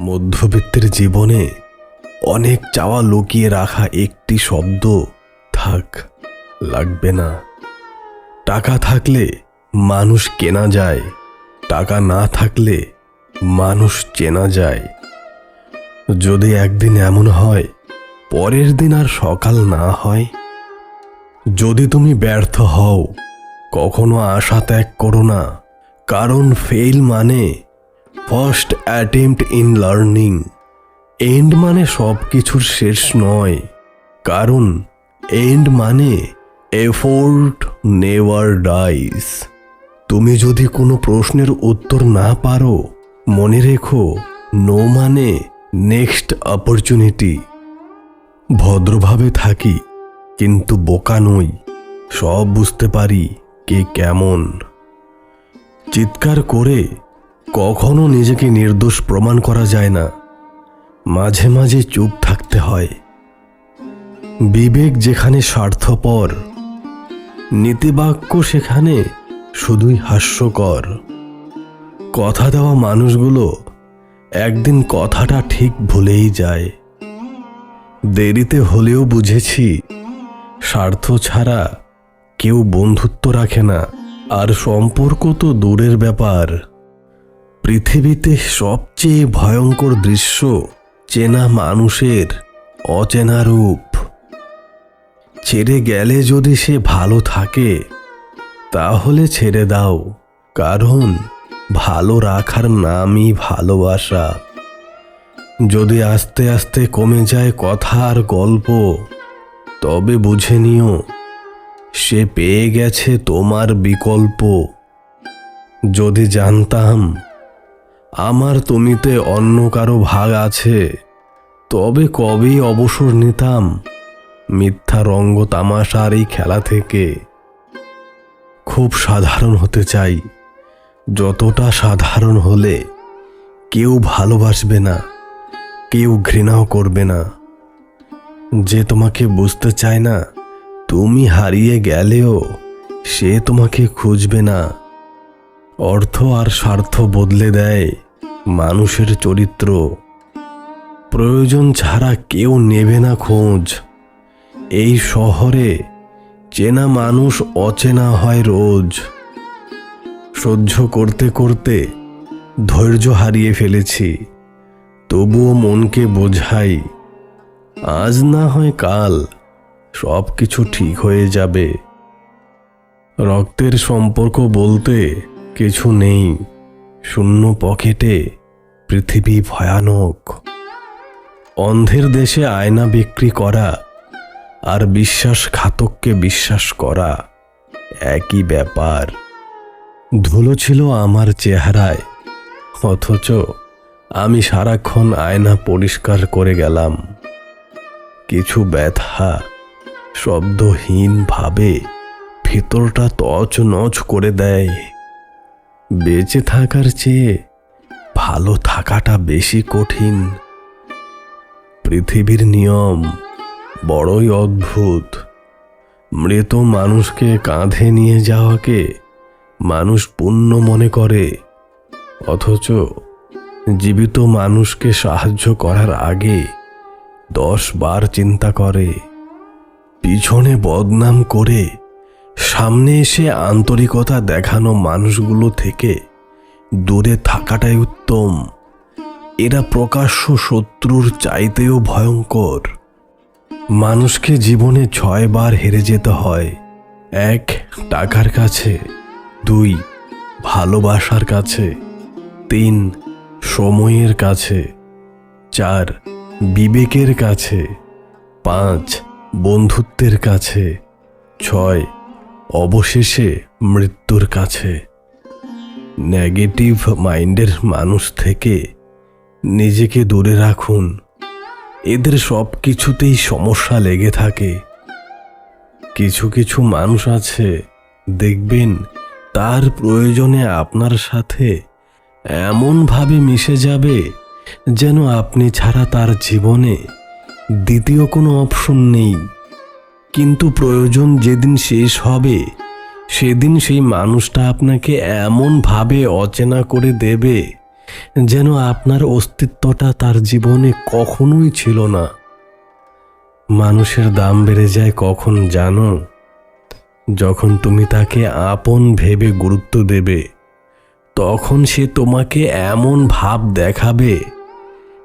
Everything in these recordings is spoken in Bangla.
মধ্যবিত্তের জীবনে অনেক চাওয়া লুকিয়ে রাখা একটি শব্দ থাক, লাগবে না। টাকা থাকলে মানুষ কেনা যায়, টাকা না থাকলে মানুষ চেনা যায়। যদি একদিন এমন হয়, পরের দিন আর সকাল না হয়। যদি তুমি ব্যর্থ হও, কখনো আশা ত্যাগ করো না। কারণ ফেল মানে first attempt in learning and মানে সব কিছুর শেষ নয়। কারণ এন্ড মানে এফোর্ট নেভার ডাইস তুমি যদি কোনো প্রশ্নের উত্তর না পারো, মনে রেখো নো মানে নেক্সট অপরচুনিটি ভদ্রভাবে থাকি, কিন্তু বোকা নই। সব বুঝতে পারি কে কেমন। চিৎকার করে কখনো নিজেকে নির্দোষ প্রমাণ করা যায় না। মাঝে মাঝে চুপ থাকতে হয়। বিবেক যেখানে স্বার্থপর, নীতিবাক্য সেখানে শুধুই হাস্যকর। কথা দেওয়া মানুষগুলো একদিন কথাটা ঠিক ভুলেই যায়। দেরিতে হলেও বুঝেছি, স্বার্থ ছাড়া কেউ বন্ধুত্ব রাখে না। আর সম্পর্ক তো দূরের ব্যাপার। পৃথিবীতে সবচেয়ে ভয়ঙ্কর দৃশ্য চেনা মানুষের অচেনা রূপ। ছেড়ে গেলে যদি সে ভালো থাকে, তাহলে ছেড়ে দাও, কারণ ভালো রাখার নামই ভালোবাসা। যদি আস্তে আস্তে কমে যায় কথা আর গল্প, তবে বুঝে নিও, সে পেয়ে গেছে তোমার বিকল্প। যদি জানতাম আমার তুমিতে অন্য কারও ভাগ আছে। তবে কবেই অবসর নিতাম? মিথ্যা রঙ্গ তামাশার এই খেলা থেকে। খুব সাধারণ হতে চাই। যতটা সাধারণ হলে কেউ ভালোবাসবে না, কেউ ঘৃণাও করবে না। যে তোমাকে বুঝতে চায় না, তুমি হারিয়ে গেলেও সে তোমাকে খুঁজবে না। অর্থ আর স্বার্থ বদলে দেয় মানুষের চরিত্র। প্রয়োজন ছাড়া কেউ নেবে না খোঁজ। এই শহরে চেনা মানুষ অচেনা হয় রোজ। সহ্য করতে করতে ধৈর্য হারিয়ে ফেলেছি। তবুও মনকে বোঝাই, আজ না হয় কাল সব কিছু ঠিক হয়ে যাবে। রক্তের সম্পর্ক বলতে কিছু নেই। শূন্য পকেটে পৃথিবী ভয়ানক। অন্ধের দেশে আয়না বিক্রি করা আর বিশ্বাসঘাতককে বিশ্বাস করা একই ব্যাপার। ধুলো ছিল আমার চেহারায়, অথচ আমি সারাক্ষণ আয়না পরিষ্কার করে গেলাম। কিছু ব্যথা শব্দহীনভাবে ভেতরটা তছ নচ করে দেয়। বেঁচে থাকার চেয়ে ভালো থাকাটা বেশি কঠিন। পৃথিবীর নিয়ম বড়ই অদ্ভুত। মৃত মানুষকে কাঁধে নিয়ে যাওয়াকে মানুষ পুণ্য মনে করে। অথচ জীবিত মানুষকে সাহায্য করার আগে দশ বার চিন্তা করে, পিছনে বদনাম করে সামনে এসে আন্তরিকতা দেখানো মানুষগুলো থেকে দূরে থাকাটাই উত্তম। এরা প্রকাশ্য শত্রুর চাইতেও ভয়ঙ্কর। মানুষকে জীবনে ছয়বার হেরে যেতে হয়। এক, টাকার কাছে। দুই, ভালোবাসার কাছে। তিন, সময়ের কাছে। চার, বিবেকের কাছে। পাঁচ, বন্ধুত্বের কাছে। ছয় অবশেষে মৃত্যুর কাছে নেগেটিভ মাইন্ডের মানুষ থেকে নিজেকে দূরে রাখুন। এদের সব কিছুতেই সমস্যা লেগে থাকে। কিছু কিছু মানুষ আছে, দেখবেন তার প্রয়োজনে আপনার সাথে এমনভাবে মিশে যাবে যেন আপনি ছাড়া তার জীবনে দ্বিতীয় কোনো অপশন নেই। কিন্তু প্রয়োজন যেদিন শেষ হবে, সেদিন সেই মানুষটা আপনাকে এমনভাবে অচেনা করে দেবে যেন আপনার অস্তিত্বটা তার জীবনে কখনোই ছিল না। মানুষের দাম বেড়ে যায় কখন জানো? যখন তুমি তাকে আপন ভেবে গুরুত্ব দেবে, তখন সে তোমাকে এমন ভাব দেখাবে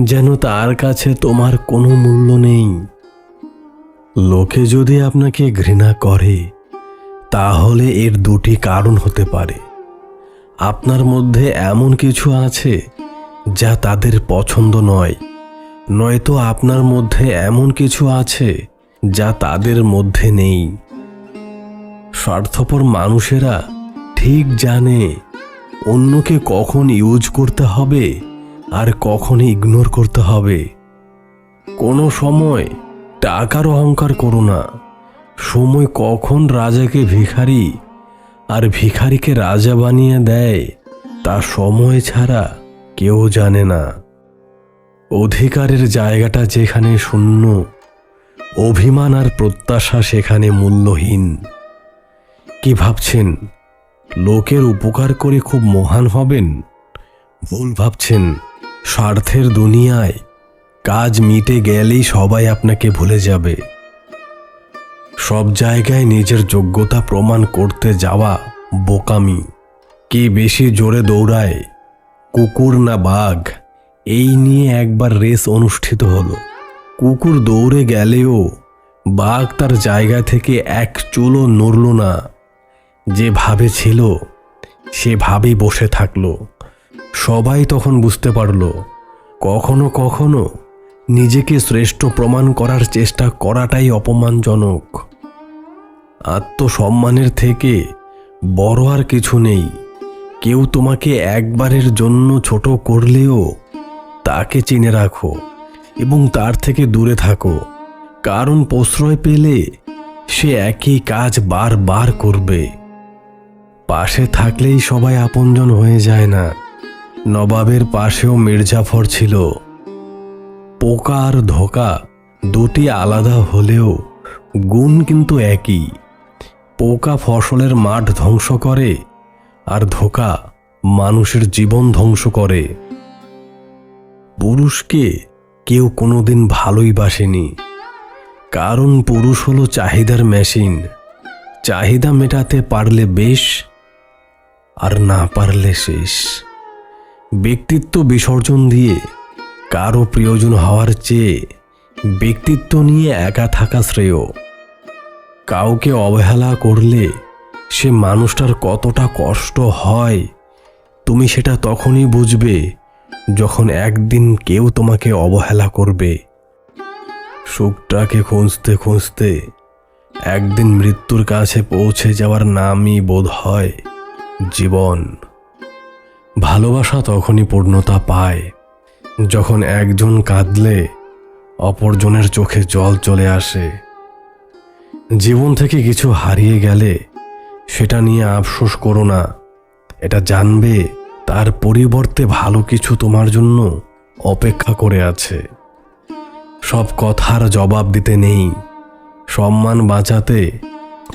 যেন তার কাছে তোমার কোনো মূল্য নেই। লোকে যদি আপনাকে ঘৃণা করে, তাহলে এর দুটি কারণ হতে পারে। আপনার মধ্যে এমন কিছু আছে যা তাদের পছন্দ নয়, নয়তো আপনার মধ্যে এমন কিছু আছে যা তাদের মধ্যে নেই। স্বার্থপর মানুষেরা ঠিক জানে অন্যকে কখন ইউজ করতে হবে আর কখন ইগনোর করতে হবে। কোনো সময় টাকার অহংকার করো না। সময় কখন রাজাকে ভিখারি আর ভিখারিকে রাজা বানিয়ে দেয়, তা সময় ছাড়া কেউ জানে না। অধিকারের জায়গাটা যেখানে শূন্য, অভিমান আর প্রত্যাশা সেখানে মূল্যহীন। কি ভাবছেন? লোকের উপকার করে খুব মহান হবেন? ভুল ভাবছেন? স্বার্থের দুনিয়ায় কাজ মিটে গেলেই সবাই আপনাকে ভুলে যাবে। সব জায়গায় নিজের যোগ্যতা প্রমাণ করতে যাওয়া বোকামি। কে বেশি জোরে দৌড়ায়, কুকুর না বাঘ? এই নিয়ে একবার রেস অনুষ্ঠিত হলো। কুকুর দৌড়ে গেলেও বাঘ তার জায়গা থেকে এক চুলও নড়ল না। যেভাবে ছিল, সেভাবেই বসে থাকল। সবাই তখন বুঝতে পারল, কখনো কখনো নিজেকে শ্রেষ্ঠ প্রমাণ করার চেষ্টা করাটাই অপমানজনক। আত্মসম্মানের থেকে বড় আর কিছু নেই। কেউ তোমাকে একবারের জন্য ছোট করলেও তাকে চিনে রাখো এবং তার থেকে দূরে থাকো। কারণ প্রশ্রয় পেলে সে একই কাজ বারবার করবে। পাশে থাকলেই সবাই আপনজন হয়ে যায় না। নবাবের পাশেও মির্জাফর ছিল। পোকা আর ধোকা দুটি আলাদা হলেও গুণ কিন্তু একই। পোকা ফসলের মাঠ ধ্বংস করে আর ধোকা মানুষের জীবন ধ্বংস করে। পুরুষকে কেউ কোনোদিন ভালোই বাসেনি। কারণ পুরুষ হলো চাহিদার মেশিন। চাহিদা মেটাতে পারলে বেশ আর না পারলে শেষ। ব্যক্তিত্ব বিসর্জন দিয়ে কারও প্রিয়জন হওয়ার চেয়ে ব্যক্তিত্ব নিয়ে একা থাকা শ্রেয়। কাউকে অবহেলা করলে সে মানুষটার কতটা কষ্ট হয়, তুমি সেটা তখনই বুঝবে যখন একদিন কেউ তোমাকে অবহেলা করবে। সুখটাকে খুঁজতে খুঁজতে একদিন মৃত্যুর কাছে পৌঁছে যাওয়ার নামই বোধ হয় জীবন। ভালোবাসা তখনই পূর্ণতা পায়। যখন একজন কাঁদলে অপরজনের চোখে জল চলে আসে। জীবন থেকে কিছু হারিয়ে গেলে সেটা নিয়ে আফসোস করো না। এটা জানবে তার পরিবর্তে ভালো কিছু তোমার জন্য অপেক্ষা করে আছে। সব কথার জবাব দিতে নেই। সম্মান বাঁচাতে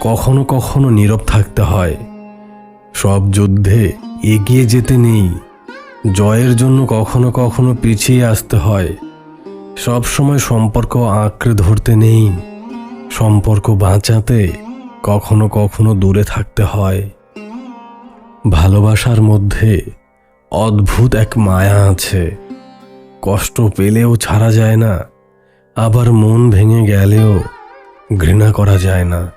কখনো কখনো নীরব থাকতে হয়। সব যুদ্ধে এগিয়ে যেতে নেই। জয়ের জন্য কখনো কখনো পিছিয়ে আসতে হয়। সব সময় সম্পর্ক আঁকড়ে ধরতে নেই। সম্পর্ক বাঁচাতে কখনো কখনো দূরে থাকতে হয়। ভালোবাসার মধ্যে অদ্ভুত এক মায়া আছে। কষ্ট পেলেও ছাড়া যায় না। আবার মন ভেঙে গেলেও ঘৃণা করা যায় না।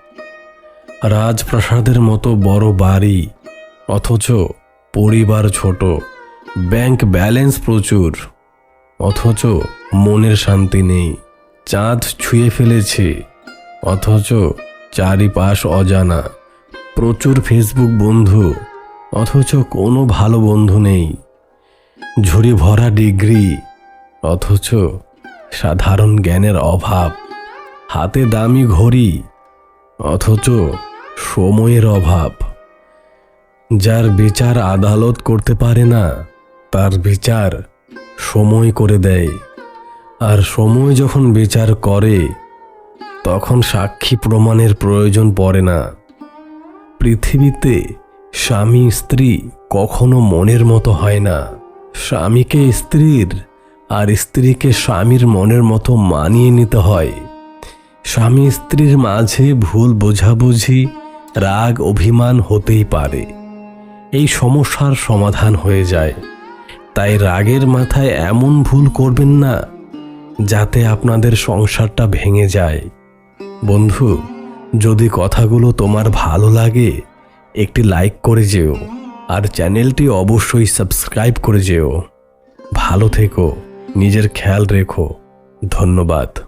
রাজপ্রাসাদের মতো বড় বাড়ি, অথচ পরিবার ছোট। ব্যাংক ব্যালেন্স প্রচুর, অথচ মনের শান্তি নেই, চাঁদ ছুঁয়ে ফেলেছে, অথচ চারিপাশ অজানা, প্রচুর ফেসবুক বন্ধু, অথচ কোনো ভালো বন্ধু নেই, ঝুড়ি ভরা ডিগ্রি, অথচ সাধারণ জ্ঞানের অভাব, হাতে দামি ঘড়ি, অথচ সময়ের অভাব, যার বিচার আদালত করতে পারে না তার বিচার সময় করে দেয়। আর সময় যখন বিচার করে, তখন সাক্ষী প্রমাণের প্রয়োজন পড়ে না। পৃথিবীতে স্বামী স্ত্রী কখনো মনের মতো হয় না। স্বামীকে স্ত্রীর আর স্ত্রীকে স্বামীর মনের মতো মানিয়ে নিতে হয়। স্বামী স্ত্রীর মাঝে ভুল বোঝাবুঝি, রাগ, অভিমান হতেই পারে। এই সমস্যার সমাধান হয়ে যায়। তাই রাগের মাথায় এমন ভুল করবেন না, যাতে আপনাদের সংসারটা ভেঙে যায়। বন্ধু, যদি কথাগুলো তোমার ভালো লাগে, একটি লাইক করে যেও, আর চ্যানেলটি অবশ্যই সাবস্ক্রাইব করে যেও। ভালো থেকো, নিজের খেয়াল রেখো। ধন্যবাদ।